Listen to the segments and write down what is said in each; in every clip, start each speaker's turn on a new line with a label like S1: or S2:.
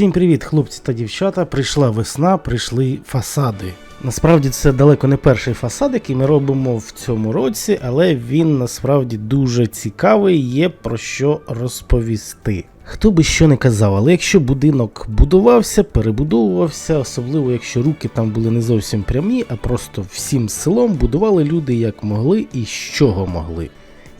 S1: Всім привіт, хлопці та дівчата. Прийшла весна, прийшли фасади. Насправді це далеко не перший фасад, який ми робимо в цьому році, але він насправді дуже цікавий, є про що розповісти. Хто би що не казав, але якщо будинок будувався, перебудовувався, особливо якщо руки там були не зовсім прямі, а просто всім селом будували люди як могли і з чого могли.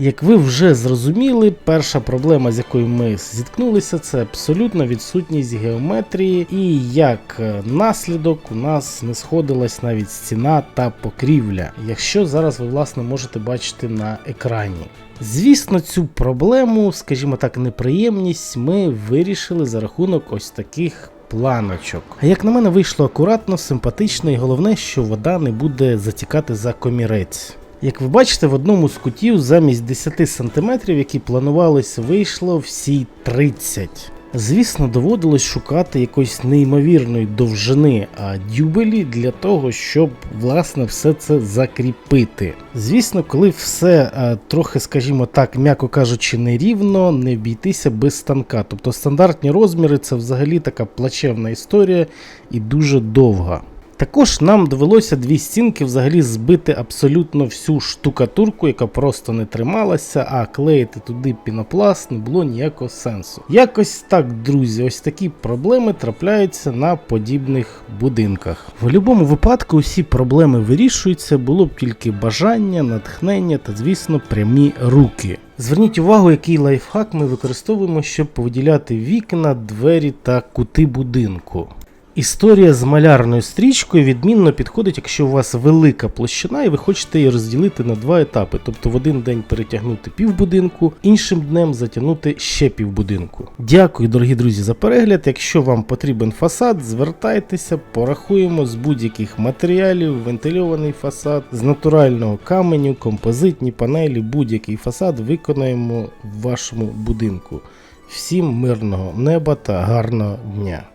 S1: Як ви вже зрозуміли, перша проблема, з якою ми зіткнулися, це абсолютна відсутність геометрії, і як е, наслідок у нас не сходилась навіть стіна та покрівля, якщо зараз ви власне можете бачити на екрані. Звісно, цю проблему, скажімо так, неприємність ми вирішили за рахунок ось таких планочок. А як на мене вийшло акуратно, симпатично і головне, що вода не буде затікати за комірець. Як ви бачите, в одному з кутів замість 10 см, які планувались, вийшло всі 30. Звісно, доводилось шукати якоїсь неймовірної довжини а дюбелі для того, щоб власне все це закріпити. Звісно, коли все е, трохи, скажімо так, м'яко кажучи, нерівно, не обійтися без станка. Тобто стандартні розміри це взагалі така плачевна історія і дуже довга. Також нам довелося дві стінки взагалі збити абсолютно всю штукатурку, яка просто не трималася, а клеїти туди пінопласт не було ніякого сенсу. Якось так, друзі, ось такі проблеми трапляються на подібних будинках. В будь-якому випадку усі проблеми вирішуються, було б тільки бажання, натхнення та, звісно, прямі руки. Зверніть увагу, який лайфхак ми використовуємо, щоб повиділяти вікна, двері та кути будинку. Історія з малярною стрічкою відмінно підходить, якщо у вас велика площина і ви хочете її розділити на два етапи, тобто в один день перетягнути півбудинку, іншим днем затягнути ще півбудинку. Дякую, дорогі друзі, за перегляд. Якщо вам потрібен фасад, звертайтеся, порахуємо з будь-яких матеріалів, вентильований фасад, з натурального каменю, композитні панелі, будь-який фасад виконаємо в вашому будинку. Всім мирного неба та гарного дня!